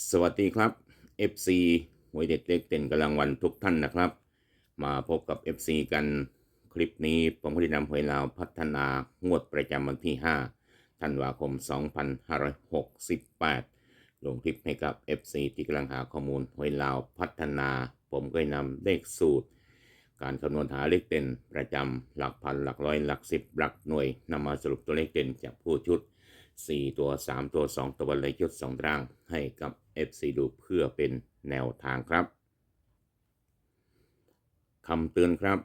สวัสดีครับ FC หวยเด็กเล็กเด่นกำลังวันทุกท่านนะครับ มาพบกับ FC กันคลิปนี้ผมก็ได้นำหวยลาวพัฒนางวดประจำวันที่ 5 ธันวาคม 2568 ลงคลิปให้กับ FC ที่กำลังหาข้อมูลหวยลาวพัฒนา ผมก็นำเลขสูตร การคำนวณหาเลขเด่นประจำหลักพันหลักร้อยหลักสิบหลักหน่วยนำมาสรุปตัวเลขเด่นจากผู้ชุด 4 ตัว 3 ตัว 2 ตัวเลยยุด2ตารางให้กับ FC ดูเพื่อเป็นแนวทางครับคำเตือนครับ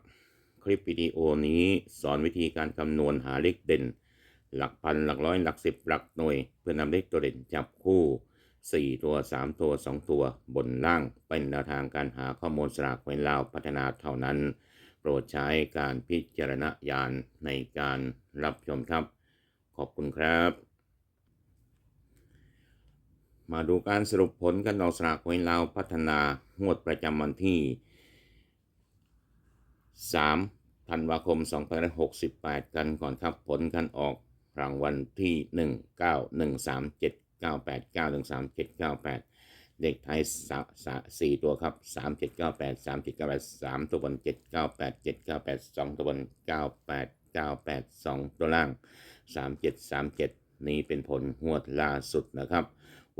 คลิปวิดีโอนี้สอนวิธีการคำนวณหาเลขเด่น หลักพันหลักร้อยหลักสิบหลักหน่วย เพื่อนำเลขตัวเด่นจับคู่ 4 ตัว 3 ตัว 2 ตัวบนล่างเป็นแนวทางการหาข้อมูลสลากเวลาวพัฒนาเท่านั้น โปรดใช้การพิจารณญาณในการรับชมครับ ขอบคุณครับ มาดูการสรุปผลการออกสลากหวยลาวพัฒนางวดประจำวันที่ 3 ธันวาคม 2568 กันก่อนครับผลการออกรางวัลที่ 1 9 1 3 7 9 8 9 1 3 7 9 8เลขท้ายสะสะสี่ตัวครับ 3 7 9 8 3 7 9 8 3 ตัวบน7 9 8 7 9 8 2 ตัวบน9 8 9 8 2 ตัวล่าง 3 7 3 7 นี้เป็นผลงวดล่าสุดนะครับ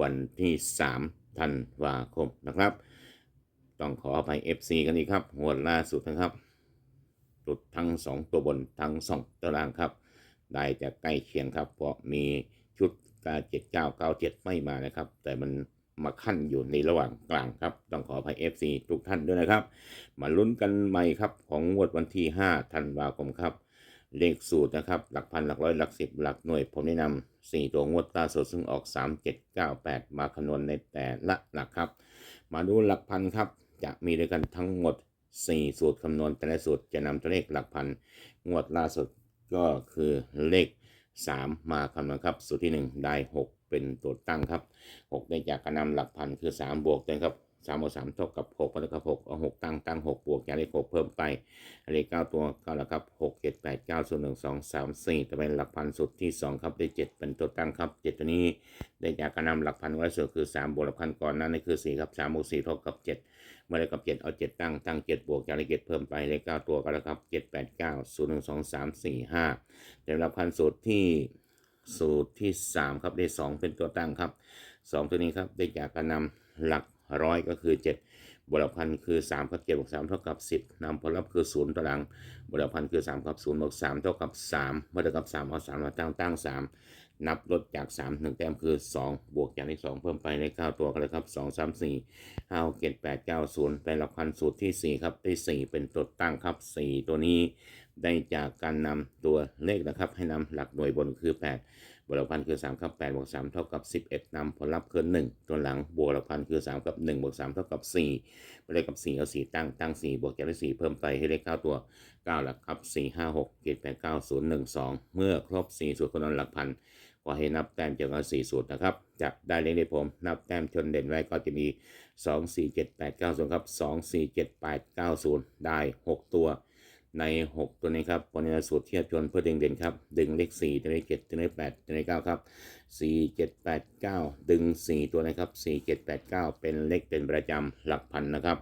วันที่ 3 ธันวาคมนะครับ ต้องขออภัย FC กันอีกครับงวล่าสุดนะครับหลุดทั้ง 2 ตัวบนทั้ง 2ตัวล่างครับ ได้จะใกล้เคียงครับ เพราะมีชุดกา79 97ไม่มานะครับ แต่มันมาขั้นอยู่ในระหว่างกลางครับ ต้องขออภัย FC ทุกท่านด้วยนะครับ มาลุ้นกันใหม่ครับของงวดวันที่ 5 ธันวาคมครับ เลขสูตรนะครับ หลักพันหลักร้อยหลักสิบหลักหน่วย ผมแนะนำสี่ตัวงวดล่าสุดซึ่งออก 3 7 9 8 มาคำนวณในแต่ละหลักครับ มาดูหลักพันครับ จะมีด้วยกันทั้งหมด 4 สูตรคำนวณแต่ละสูตรจะนำตัวเลขหลักพันงวดล่าสุดก็คือเลข 3 มาคำนวณครับ สูตรที่ 1 ได้ 6 เป็นตัวตั้งครับ 6 ได้จากการนำหลักพันคือ 3 บวกเลยครับ 3บวก3เท่ากับ6ก็เท่ากับ6เอา6ตั้งตั้ง6บวกจากเลข6เพิ่มไปเลข9ตัวก็แล้วครับ6 7 8 9 0 1 2 3 4แต่เป็นหลักพันสุดที่2ครับได้7เป็นตัวตั้งครับ7ตัวนี้ ได้จากการนำหลักพันไว้ส่วนคือ3บวกหลักพันก่อนนั้นนี่คือ4ครับ3บวก4เท่ากับ7เมื่อได้กับ7เอา7ตั้งตั้ง7บวกจากเลข7เพิ่มไปเลข9ตัวก็แล้วครับ7 8 9 0 1 2 3 4 5แต่หลักพันสูตรที่สูตรที่ 3 ครับได้ 2 เป็นตัวตั้งครับ 2 ตัวนี้ครับได้จากการนำหลัก ร้อยก็คือ 7 บวกหลักพันคือ3ครับ7บวก3เท่ากับ10นำผลลัพธ์คือ 0ตัวหลังบวกหลักพันคือ3ครับ0บวก3เท่ากับ3เมื่อเท่ากับ 3 เอา 3 มาตั้งตั้ง 3 นับลดจาก 3 1 แต้มคือ 2 บวกจากเลข2เพิ่มไปเลข9ตัวก็เลยครับ 2 3 4 5 6 7 8 9 0แต่หลักพันสูตรที่ 4 ครับได้ 4 เป็นตัวตั้งครับ 4 ตัวนี้ได้จากการนำตัวเลขนะครับ ให้นำหลักหน่วยบนคือ 8 บวกหลักพันคือ3ครับ8บวก3เท่ากับ 11นำผลลัพธ์คือ1ตัวหลังบวกหลักพันคือ3กับ1บวก3เท่ากับ4ไปเลยกับ 4 เอา 4 ตั้งตั้ง 4 บวกจากเลข4เพิ่มไปให้เลข9ตัว 9 หลักครับ 4 5 6 7 8 9 0 1 2 เมื่อครบ 4 สูตรคำนวณหลักพันก็ให้นับแต้มจากเอา4สูตรนะครับจะได้เลขได้ผม นับแต้มชนเด่นไว้ก็จะมี 2 4 7 8 9 0ครับ2 4 7 8 9 0 ได้ 6 ตัว ใน 6 ตัวนี้ครับผลในสูตรเทียบชนเพื่อดึงเด่นครับ ดึงเลข4ตัวเลข7ตัวเลข8ตัวเลข9ครับ4 7 8 9 ดึง 4 ตัวนะครับ 4 7 8 9 เป็นเลขเป็นประจำหลักพันนะครับ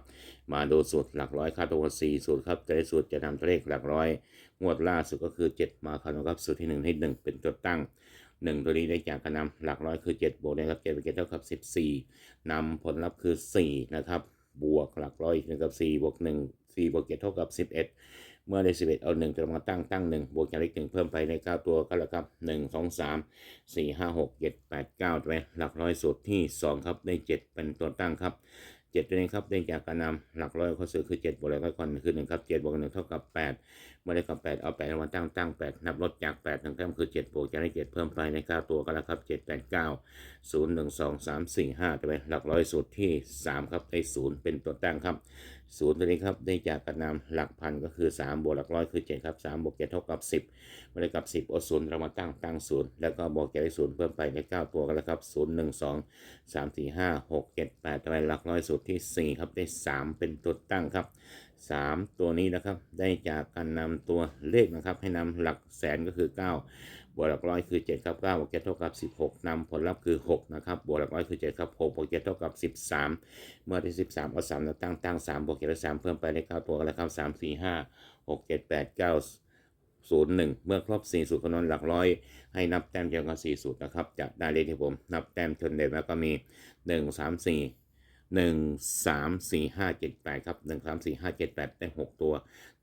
มาดูสูตรหลักร้อยค่าตัว4สูตรครับแต่ละสูตรจะทำตัวเลขหลักร้อย งวดล่าสุดก็คือ 7 มาครับนะครับสูตรที่1ให้1เป็นตัวตั้ง1ตัวนี้ได้จากการนำหลักร้อยคือ7บวกนะครับ7เป็นเท่ากับ 14นำผลลัพธ์คือ 4 นะครับ บวกหลักร้อยอีกหนึ่งกับ 4 บวก 1 4บวก7เท่ากับ 11 เมื่อได้สิบเอา1ตัวมาตั้งตั้ง1บวกจากเลข1เพิ่มไปใน9ตัวก็แล้วครับ1 2 3 4 5 6 7 8 9ไปหลักร้อยสูตรที่2ครับได้7เป็นตัวตั้งครับ7ตัวนี้ครับได้จากการนำหลักร้อยข้อซื้อคือ7บวกหลักร้อยก่อนคือ1ครับ7บวก1เท่ากับ8 เมื่อได้กับ8เอา8มาตั้งตั้ง8นับลดจาก8ถึงแต้มคือ7บวกจากเลข7เพิ่มไปใน9ตัวก็แล้วครับ7 8 9 0 1 2 3 4 5ไปหลักร้อยสูตรที่3ครับได้0เป็นตัวตั้งครับศูนย์ตัวนี้ครับได้จากการนำหลักพันก็คือ3บวกหลักร้อยคือ7ครับ3บวก7เท่ากับ10มาได้กับ10เอาศูนย์เรามาตั้งตั้งศูนย์แล้วก็บวกจากเลขศูนย์เพิ่มไปใน9ตัวกันแล้วครับ0 1 2 3 4 5 6 7 8ต่อไปหลักร้อยสูตรที่4ครับได้3เป็นตัวตั้งครับ 3 ตัวนี้นะครับ ได้จากการนำตัวเลขนะครับ ให้นำหลักแสนก็คือ 9 บวกหลักร้อยคือ 7 ครับ 9 บวก7เท่ากับ 16นำผลลัพธ์คือ 6 นะครับ บวกหลักร้อยคือ 7 ครับ 6 บวก7เท่ากับ 13 เมื่อที่13 เอา3มตั้งตั้ง 3 บวก7ได้3เพิ่มไปเลข9ตัวกันแล้วครับ 3 4 5 6 7 8 9 0 1 เมื่อครบ4สูตรคำนวณหลักร้อย ให้นับแต้มเดียวกัน4สูตรนะครับ จะได้เลขที่ผมนับแต้มชนเด่นแล้วก็มี 1 3 4 1 3 4 5 7 8ครับ1 3 4 5 7 8ได้6ตัว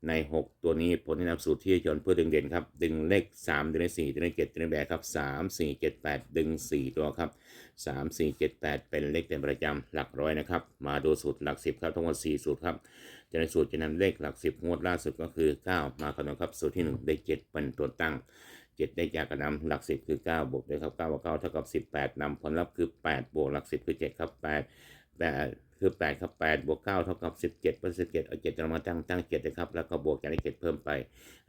ใน6ตัวนี้ผลแนะนำสูตรที่ชนเพื่อดึงเด่นครับดึงเลข3ดึงเลข4ดึงเลข7ดึงเลข8ครับ3 4 7 8ดึง4ตัวครับ3 4 7 8เป็นเลขเด่นประจำหลักร้อยนะครับ มาดูสูตรหลัก10ครับทั้งหมด4สูตรครับจะในสูตรจะนำเลขหลัก10งวดล่าสุดก็คือ9มาคำนวณครับสูตรที่1ได้7เป็นตัวตั้ง7ได้จากกระนำหลัก10คือ9บวกด้วยครับ9บวก9เท่ากับ18นำผลลัพธ์คือ8บวกหลัก10คือ7ครับ แต่คือ8ครับ8บวก9เท่ากับ17เปอร์เซ็นต์7เอา7จะมาตั้งตั้ง7นะครับ แล้วก็บวกจากเลข7เพิ่มไป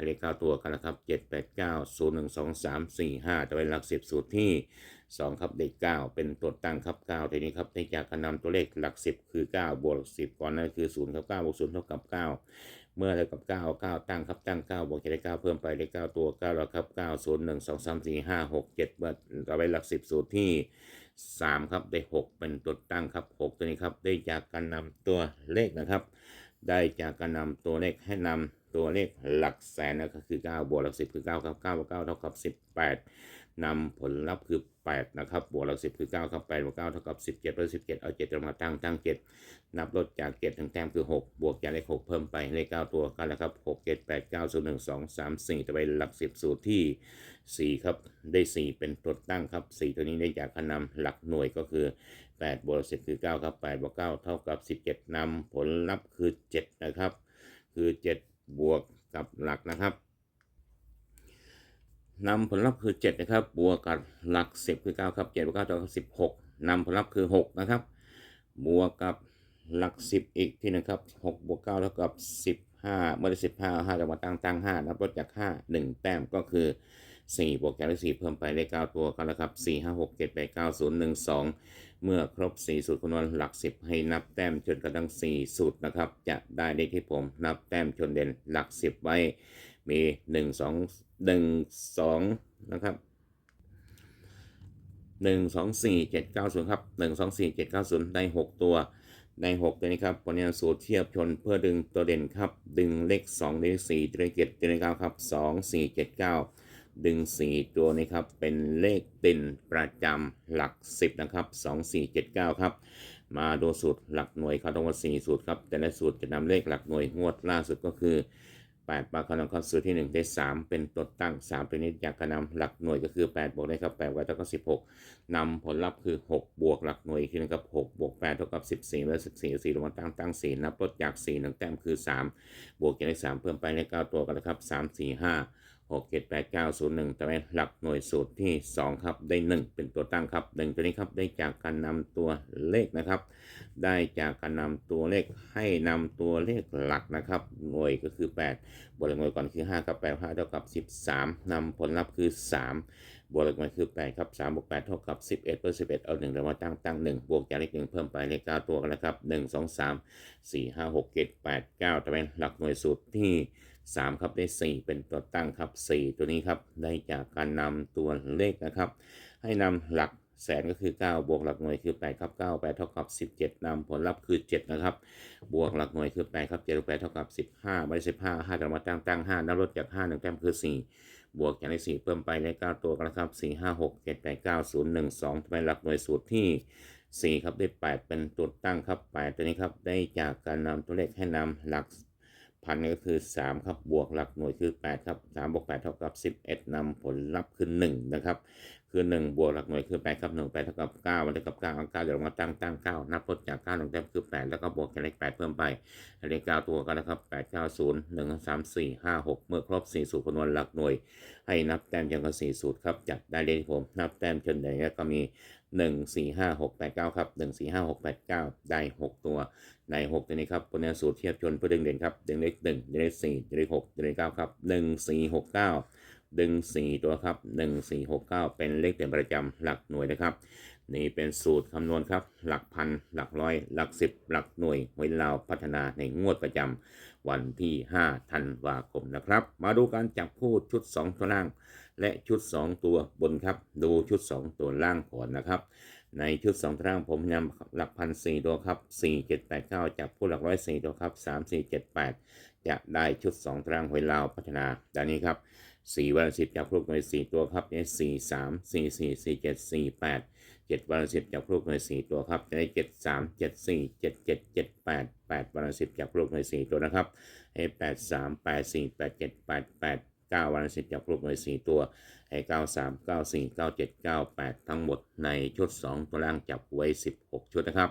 เลข9ตัวกันนะครับ7 8 9 0 1 2 3 4 5จะเป็นหลัก10สูตรที่2ครับเด้9เป็นตัวตั้งครับ9ทีนี้ครับได้จากการนำตัวเลขหลัก10คือ9บวกสิบก10ก่อนนั่นคือ0ครับ9บวก0เท่ากับ9 เมื่อเท่ากับ 9 9 ตั้งครับตั้ง 9 บวกจะได้ 9 เพิ่มไปเลข9ตัว 9 แล้วครับ 9 0 1 2 3 4 5 6 7เมื่อเราไปหลัก 10 สูตรที่ 3 ครับ ได้ 6 เป็นตัวตั้งครับ 6 ตัวนี้ครับ ได้จากการนำตัวเลขนะครับ ได้จากการนำตัวเลขให้นำตัวเลขหลักแสนนะก็คือ 9 บวกหลัก 10 คือ 9 ครับ 9 บวก 9 เท่ากับ 18นำผลลัพธ์คือ 8นะครับบวกหลัก10คือ9ครับ8บวก9เท่ากับ 17เพิ่ม17 เอา7จะมาตั้งตั้ง 7 นับลดจาก7ถึงแต้มคือ 6 บวกจากเลข6เพิ่มไปเลข9ตัวกันแล้วครับ 6 7 8 9 0 1 2 3 4จะไปหลัก 10 สูตรที่ 4 ครับได้ 4 เป็นตัวตั้งครับ 4 ตัวนี้ได้จากกานำหลักหน่วยก็คือ8บวก10 คือ 9 ครับ 8บวก9เท่ากับ 17นำผลลัพธ์คือ 7 นะครับ คือ 7 บวกกับหลักนะครับ นำผลลัพธ์คือ 7 นะครับ บวกกับหลัก 10 คือ 9 ครับ7บวก9เท่ากับ16นำผลลัพธ์คือ 6 นะครับ บวกกับหลัก 10 อีกที่นะครับ6บวก9เท่ากับ 15 เมื่อได้ 15 5จะมาตั้งตั้ง5นับลดจาก 5 1 แต้มก็คือ 4 บวกจากเลข4เพิ่มไปเลข9ตัวกันแล้วครับ 4 5 6 7 8 9 0 1 2 เมื่อครบ 4 สูตรคำนวณหลัก 10 ให้นับแต้มชนกันทั้ง4สูตรนะครับ จะได้เลขที่ผมนับแต้มชนเด่นหลัก 10 ไว้ มี 1 2 1 2 นะครับหนึ่งสองสี่เจ็ดเก้าศูนย์ครับหนึ่งสองสี่เจ็ดเก้าศูนย์ได้หกตัวได้หกตัวนี้ครับผลงานสูตรเทียบชนเพื่อดึงตัวเด่นครับ ดึงเลขสองเลขสี่เลขเจ็ดเลขเก้าครับสองสี่เจ็ดเก้าดึงสี่ตัวนี้ครับ เป็นเลขเด่นประจำหลักสิบนะครับสองสี่เจ็ดเก้าครับ มาดูสูตรหลักหน่วยครับทั้งหมด4สูตรครับ แต่ละสูตรจะนำเลขหลักหน่วยงวดล่าสุดก็คือ 8ปากคำนำครับสูตรที่ 1 ได้ 3 เป็นตัวตั้ง 3 ตัวนี้จากกระนำหลักหน่วยก็คือ 8 บวกได้ครับ8ไว้เท่ากับ16นำผลลัพธ์คือ 6 บวกหลักหน่วยอีกทีนึงครับ6บวก8เท่ากับ 14 แล้ว 14 4ลงมาตั้งตั้ง 4 นับลดจาก4 1 แต้มคือ 3 บวกจากเลข3เพิ่มไปเลข9ตัวกันนะครับ 3 4 5 6 7 8 9 0 1 แต่เป็นหลักหน่วยสูตรที่ 2 ครับ ได้ 1 เป็นตัวตั้งครับ 1 ตัวนี้ครับ ได้จากการนำตัวเลขนะครับ ได้จากการนำตัวเลขให้นำตัวเลขหลักนะครับ หน่วยก็คือ 8 บวกหน่วยก่อนคือ5ครับ8 5เท่ากับ 13 นำผลลัพธ์คือ 3 บวกหน่วยคือ 8 ครับ3บวก8เท่ากับ 11เพิ่ม11 เอา1เรามาตั้งตั้ง 1 บวกจากเลข1เพิ่มไปเลข9ตัวกันนะครับ 1 2 3 4 5 6 7 8 9จะเป็นหลักหน่วยสูตรที่ 3 ครับได้ 4 เป็นตัวตั้งครับ 4 ตัวนี้ครับได้จากการนำตัวเลขนะครับ ให้นำหลักแสนก็คือ 9 บวกหลักหน่วยคือ 8 ครับ 9 8 เท่ากับ 17นำผลลัพธ์คือ 7 นะครับ บวกหลักหน่วยคือ 8 ครับ7 8เท่ากับ 15ไม่ใช่15 5จะมาตั้งตั้ง5นับลดจาก 5 1แต้มคือ 4 บวกจากเลข4เพิ่มไปเลข9ตัวกันะครับ 4 5 6 7 8 9 0 1 2จะเป็นหลักหน่วยสูตรที่ 4 ครับได้ 8 เป็นตัวตั้งครับ 8 ตัวนี้ครับได้จากการนำตัวเลขให้นำหลัก พันก็คือ 3 ครับบวกหลักหน่วยคือ 8 ครับ3บวก8เท่ากับ 11นำผลลัพธ์คือ 1 นะครับ คือ 1 บวกหลักหน่วยคือ 8 ครับ 1 8 เท่ากับ 9 มันเท่ากับ9เอา9เดี๋ยวเรามาตั้งตั้ง 9 นับลดจาก 9 1แต้มคือ 8 แล้วก็บวกกับเลข 8 เพิ่มไปเลข 9 ตัวกันนะครับ 8 9 0 1 3 4 5 6 เมื่อครบ 4 สูตรคำนวณหลักหน่วย ให้นับแต้มยังกับ4สูตรครับจัดได้เลยที่ผมนับแต้มจนไหนก็มี 1 4 5 6 8 9 ครับ 1 4 5 6 8 9 ได้ 6 ตัวใน 6 ตัวนี้ครับผลงานสูตรเทียบชนเพื่อดึงเด่นครับดึงเลข1ดึงเลข4ดึงเลข6ดึงเลข9ครับ 1 4 6 9 ดึง 4 ตัวครับ 1 4 6 9 เป็นเลขเด่นประจำหลักหน่วยนะครับ นี่เป็นสูตรคำนวณครับ หลักพัน หลักร้อย หลักสิบหลักหน่วยหวยลาวพัฒนาในงวดประจำวันที่ 5 ธันวาคมนะครับ มาดูการจับคู่ชุด2ตัวล่าง และชุด 2 ตัวบนครับ ดูชุด 2 ตัวล่างก่อนนะครับ ในชุด 2 ตัวล่างผมนำหลักพันสี่ตัวครับ4 7 8 9จับคู่หลักร้อยสี่ตัวครับ3 4 7 8 จะได้ชุด 2ตารางหวยลาวพัฒนาดังนี้ครับสี่วันสิบจับลูกหน่วยสี่ตัวครับได้สี่สามสี่สี่สี่เจ็ดสี่แปดเจ็ดวันสิบจับลูกหน่วยสี่ตัวครับจะได้เจ็ดสามเจ็ดสี่เจ็ดเจ็ดเจ็ดแปดแปดวันสิบจับลูกหน่วยสี่ตัวนะครับให้แปดสามแปดสี่แปดเจ็ดแปดแปด เก้าวันละสิบจับลูกหน่วยสี่ตัวให้เก้าสามเก้าสี่เก้าเจ็ดเก้าแปดทั้งหมดในชุดสองตัวล่างจับไว้สิบหกชุดนะครับ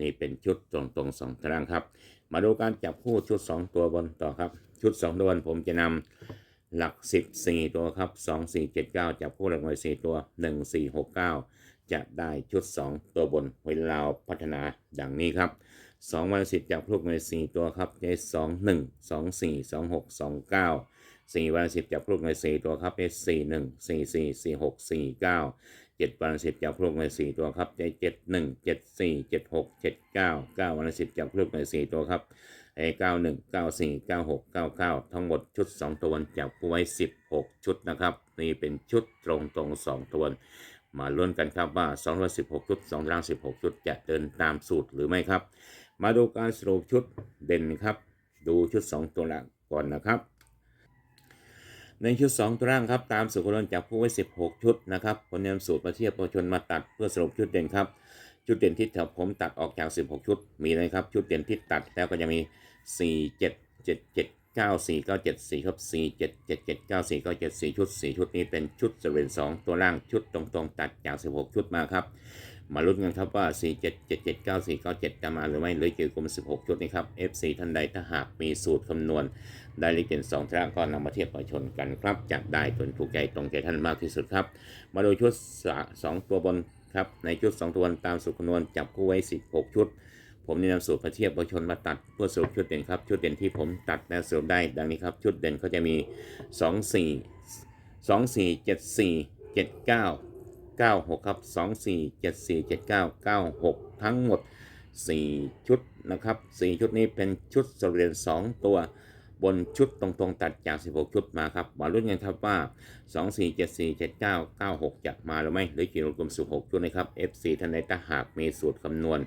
นี่เป็นชุดตรงตรงๆสองตารางครับ มาดูการจับคู่ชุด 2 ตัวบนต่อครับ ชุด 2 ตัวบนผมจะนำหลัก 14 ตัวครับ 2 4 7 9 จับคู่หลักหน่วย4ตัว 1 4 6 9 จะได้ชุด 2 ตัวบนเวลาพัฒนาดังนี้ครับ2วันสิบจับลูกหน่วย4ตัวครับได้2 1 2 4 2 6 2 9 4วันสิบจับลูกหน่วย4ตัวครับได้4 1 4 4 4 6 4 9เก้าเจ็ดวันสิบจับลูกในสี่ตัวครับได้เจ็ดหนึ่งเจ็ดสี่เจ็ดหกเจ็ดเก้าเก้าวันสิบจับลูกในสี่ตัวครับไอ้เก้าหนึ่งเก้าสี่เก้าหกเก้าเก้าทั้งหมดชุดสองตัวจับไว้สิบหกชุดนะครับ นี่เป็นชุดตรงตรงสองตัวมาลุ้นกันครับว่าสองร้อยสิบหกชุดสองรางสิบหกชุดจะเดินตามสูตรหรือไม่ครับ มาดูการสรุปชุดเด่นครับ ดูชุดสองตัวหลักก่อนนะครับ ในชุด 2ตัวร่างครับตามสูตรคำนวณจับคู่ไว้ 16 ชุดนะครับผลนำสูตรมาเทียบประชนมาตัดเพื่อสรุปชุดเด่นครับ ชุดเด่นที่แถวผมตัดออกจาก 16 ชุดมีเลยครับ ชุดเด่นที่ตัดแล้วก็จะมี 4 7 7 7 9 4 9 7 4ครับ4 7 7 7 9 4 9 7 4 ชุด 4 ชุดนี้เป็นชุดสเวน2ตัวล่างชุดตรงๆ ตัดจาก 16 ชุดมาครับ มาลุ้นกันครับว่า 4 7 7 7 9 4 9 7จะมาหรือไม่หรือเกี่ยวกับ16 ชุดนี้ครับ F4 ท่านใดถ้าหากมีสูตรคำนวณ ได้เลขเด่น2ท่าก็นำมาเทียบประชนกันครับจะได้จนถูกใจตรงใจท่านมากที่สุดครับ มาดูชุดสองตัวบนครับในชุด 2 ตัวบนตามสูตรคำนวณจับคู่ไว้ 16 ชุด ผมนะนำสูตรมาเทียบประชนมาตัดเพื่อสรุปชุดเด่นครับชุดเด่นที่ผมตัดและสรุปได้ดังนี้ครับชุดเด่นก็จะมี 2 4 2 4 7 4 7 9 9 6 ครับ 2 4 7 4 7 9 9 6 ทั้งหมด 4 ชุดนะครับ 4 ชุดนี้เป็นชุดสเรุปเด่น2 ตัวบนชุดตรงๆตัดจาก 16 ชุดมาครับมาลุ้นกันครับว่า 2 4 7 4 7 9 9 6 จะมาหรือไม่หรือกี่รวมกลุ่ม16 ชุดนะครับ FC ท่านใดถ้าหากมีสูตรคำนวณ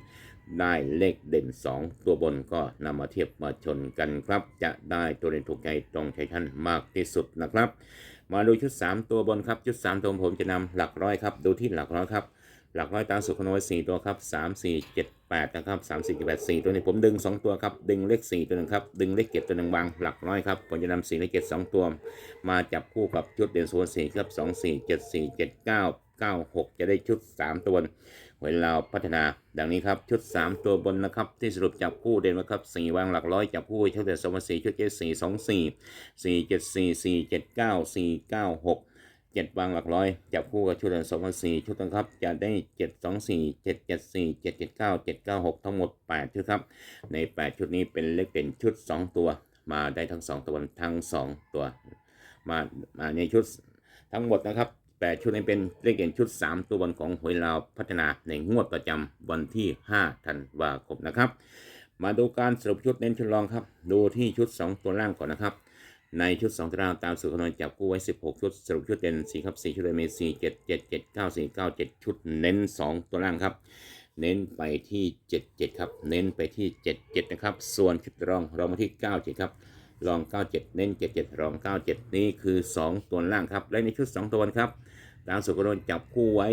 ได้เลขเด่น 2 ตัวบนก็นำมาเทียบมาชนกันครับ จะได้ตัวเด่นถูกใจตรงใจท่านมากที่สุดนะครับ มาดูชุด 3 ตัวบนครับชุด 3 ตัวผมจะนำหลักร้อยครับดูที่หลักร้อยครับหลักร้อยตามสูตรคำนวณสี่ตัวครับสามสี่เจ็ดแปดนะครับสามสี่เจ็ดแปดสี่ตัวนี้ผมดึงสองตัวครับดึงเลขสี่ตัวหนึ่งครับดึงเลขเจ็ดตัวหนึ่งวางหลักร้อยครับผมจะนำสี่เลขเจ็ดสองตัว มาจับคู่กับชุดเด่นโซนสี่ครับสองสี่เจ็ดสี่เจ็ดเก้าเก้าหกจะได้ชุดสามตัว เวลาพัฒนา ดังนี้ครับ ชุด 3 ตัวบนนะครับ ที่สรุปจับคู่เด่นนะครับ4วางหลักร้อยจับคู่ชุดเด่นสมศรีชุดเจ็ดสี่สองสี่สี่เจ็ดสี่สี่เจ็ดเก้าสี่เก้าหกเจ็ดวางหลักร้อยจับคู่กับชุดเดือนสองพันสี่ชุดนะครับ จะได้เจ็ดสองสี่เจ็ดเจ็ดสี่เจ็ดเจ็ดเก้าเจ็ดเก้าหกทั้งหมดแปดชุดครับ ในแปดชุดนี้เป็นเลขเด่นชุดสองตัว มาได้ทั้งสองตัวทั้งสองตัว มามาในชุดทั้งหมดนะครับ แปดชุดนี้เป็นเลขเด่นชุดสามตัวบนของหวยลาวพัฒนาในงวดประจำวันที่ห้าธันวาคมนะครับ มาดูการสรุปชุดเน้นชุดรองครับ ดูที่ชุดสองตัวล่างก่อนนะครับ ในชุด 2ตารางตามสูตรคำนวณจับคู่ไว้ 16 ชุด สรุปชุดเด่น4ครับ4ชุดเลยมี4 7 7 7 9 4 9 7 ชุดเน้น 2 ตัวล่างครับ เน้นไปที่ 77 ครับ เน้นไปที่ 77 นะครับ ส่วนชุดรองรองมาที่ 97 ครับ รอง 97 เน้น 77 รอง 97 นี่คือ 2 ตัวล่างครับ และในชุด 2 ตัวบนครับตามสูตรนจับคู่ไว้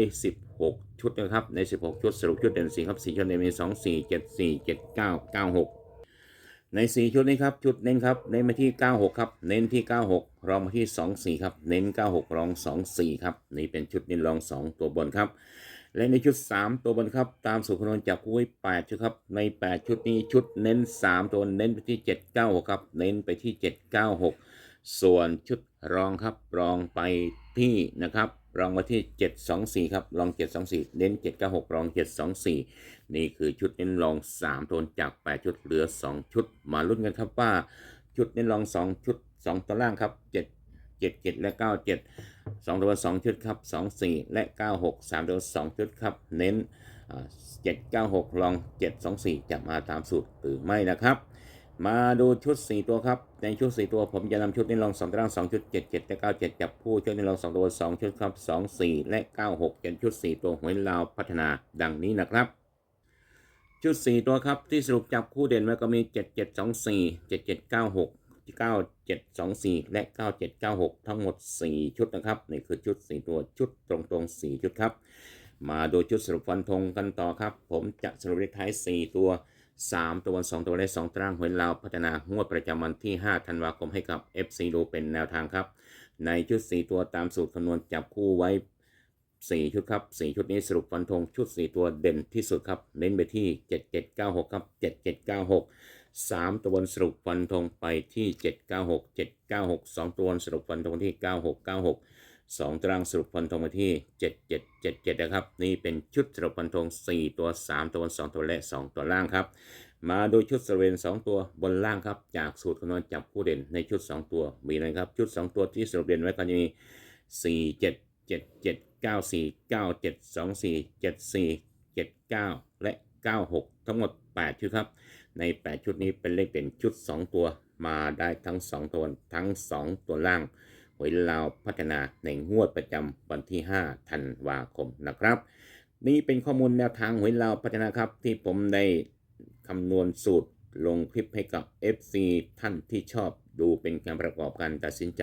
16 ชุดนะครับ ใน 16 ชุดสรุปชุดเด่น4ครับ4ชุดเลยมี 2 4 7 4 7 9 9 6ใน 4 ชุดนี้ครับ ชุดเน้นครับ เน้นมาที่ 96 ครับ เน้นที่ 96 รองมาที่ 24 ครับ เน้น 96 รอง 24 ครับ นี่เป็นชุดเน้นรอง 2 ตัวบนครับ และในชุด 3 ตัวบนครับ ตามสูตรคำนวณจับคู่ไว้8ชุดครับ ใน 8 ชุดนี้ชุดเน้น 3 ตัวเน้นไปที่ 796 ครับ เน้นไปที่ 796 ส่วนชุดรองครับรองไปที่นะครับรองมาที่ 724 ครับรอง 724 เน้น 796 รอง 724 นี่คือชุดเน้นรอง 3 ตัวจาก 8 ชุดเหลือ 2 ชุดมาลุ้นกันครับว่า ชุดเน้นรอง 2 ชุด 2ตัวล่างครับ7 77 และ 97 2ตัว2ชุดครับ 24 และ 96 3ตัว2ชุดครับ เน้นอ่า796 ลอง 724 จะมาตามสูตรหรือไม่นะครับมาดูชุด 4 ตัวครับ ในชุด 4 ตัวผมจะนำชุดนี้ลอง2ตาราง2ชุด 77 และ 97 จับคู่ชุดนี้ลอง2ตัว 2 ชุดครับ 2 4 และ 96 เป็นชุด 4 ตัวหวยลาวพัฒนาดังนี้นะครับ ชุด 4 ตัวครับที่สรุปจับคู่เด่นไว้ก็มี 7724 7796 9724 และ 9796 ทั้งหมด 4 ชุดนะครับ นี่คือชุด 4 ตัวชุดตรงๆ 4 ชุดครับ มาดูชุดสรุปฟันธงกันต่อครับ ผมจะสรุปเลขท้าย 4 ตัว 3 ตัว 2 ตัวและ 2ตารางหวยลาวพัฒนางวดประจำวันที่ 5 ธันวาคมให้กับ FC ดูเป็นแนวทางครับ ในชุด 4 ตัวตามสูตรคำนวณจับคู่ไว้4ชุดครับ4ชุดนี้สรุปฟันธงชุด4ตัวเด่นที่สุดครับ เน้นไปที่7796ครับ7796 3 ตัวบนสรุปฟันธงไปที่ 796 796 2 ตัวบนสรุปฟันธงที่ 9696 2 ตารางสรุปฟันธงไปที่ 7777 นะครับ นี่เป็นชุดสรุปฟันธง4 ตัว 3 ตัวบน 2 ตัวและ 2 ตัวล่างครับ มาดูชุดสรุปเด่น2ตัวบนล่างครับ จากสูตรคำนวณจับคู่เด่นในชุด 2 ตัวมีอะไรครับ ชุด 2 ตัวที่สรุปเด่นไว้ก็จะมี 4 7 7 7 9 4 9 7 2 4 7 4 7 9 และ 96 ทั้งหมด 8 ชุดครับ ใน 8 ชุดนี้เป็นเลขเด่นชุด 2 ตัวมาได้ทั้ง 2 ตัวทั้ง 2 ตัวล่างหวยลาวพัฒนาในงวดประจำวันที่ 5 ธันวาคมนะครับ นี่เป็นข้อมูลแนวทางหวยลาวพัฒนาครับ ที่ผมได้คำนวณสูตรลงคลิปให้กับ FC ท่านที่ชอบดูเป็นการประกอบการตัดสินใจ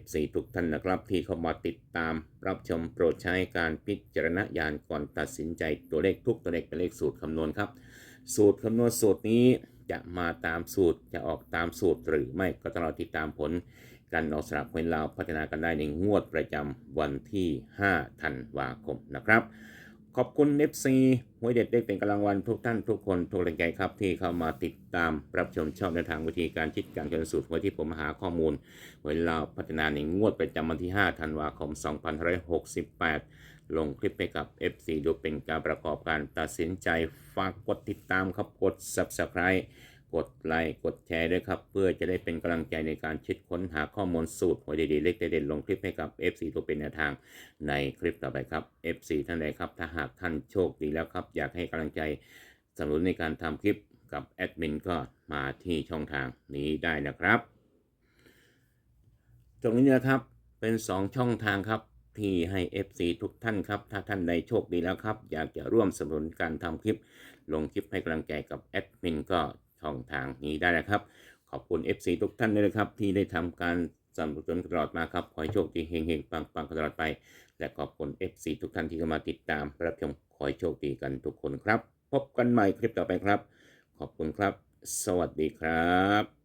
FC ทุกท่านนะครับ ที่เข้ามาติดตามรับชมโปรดใช้การพิจารณญาณก่อนตัดสินใจตัวเลขทุกตัวเลขเป็นเลขสูตรคำนวณครับ สูตรคำนวณสูตรนี้จะมาตามสูตรจะออกตามสูตรหรือไม่ก็ต้องรอติดตามผลการออกสลากหวยลาวพัฒนากันได้ในงวดประจำวันที่ 5 ธันวาคมนะครับ ขอบคุณ FC หวยเด็ดได้เป็นกำลังวันทุกท่านทุกคนทุกแรงใจครับ ที่เข้ามาติดตามรับชมชอบในทางวิธีการคิดการกำสูตรหวยที่ผมหาข้อมูลหวลาพัฒนาในงวดประจำวันที่ 5 ธันวาคม 2568 ลงคลิปให้กับ FC ดูเป็นการประกอบการตัดสินใจฝากกดติดตามครับกด Subscribe กดไลค์กดแชร์ด้วยครับ เพื่อจะได้เป็นกำลังใจในการคิดค้นหาข้อมูลสูตรหวยดีๆเล็กเด่นลงคลิปให้กับ FC ตัวเป็นแนวทางในคลิปต่อไปครับ FC ท่านใดครับ ถ้าหากท่านโชคดีแล้วครับ อยากให้กำลังใจสนับสนุนในการทำคลิปกับแอดมินก็มาที่ช่องทางนี้ได้นะครับ ตรงนี้นะครับเป็น 2 ช่องทางครับ ที่ให้ FC ทุกท่านครับ ถ้าท่านใดโชคดีแล้วครับ อยากจะร่วมสนับสนุนการทำคลิป ลงคลิปให้กำลังใจกับแอดมินก็ช่องทางนี้ได้นะครับ ขอบคุณ FC ทุกท่านด้วยนะครับ ที่ได้ทำการสนับสนุนตลอดมาครับ ขอให้โชคดีเฮงๆปังๆตลอดไป และขอบคุณ FC ทุกท่านที่เข้ามาติดตามรับชมขอให้โชคดีกันทุกคนครับ พบกันใหม่คลิปต่อไปครับ ขอบคุณครับ สวัสดีครับ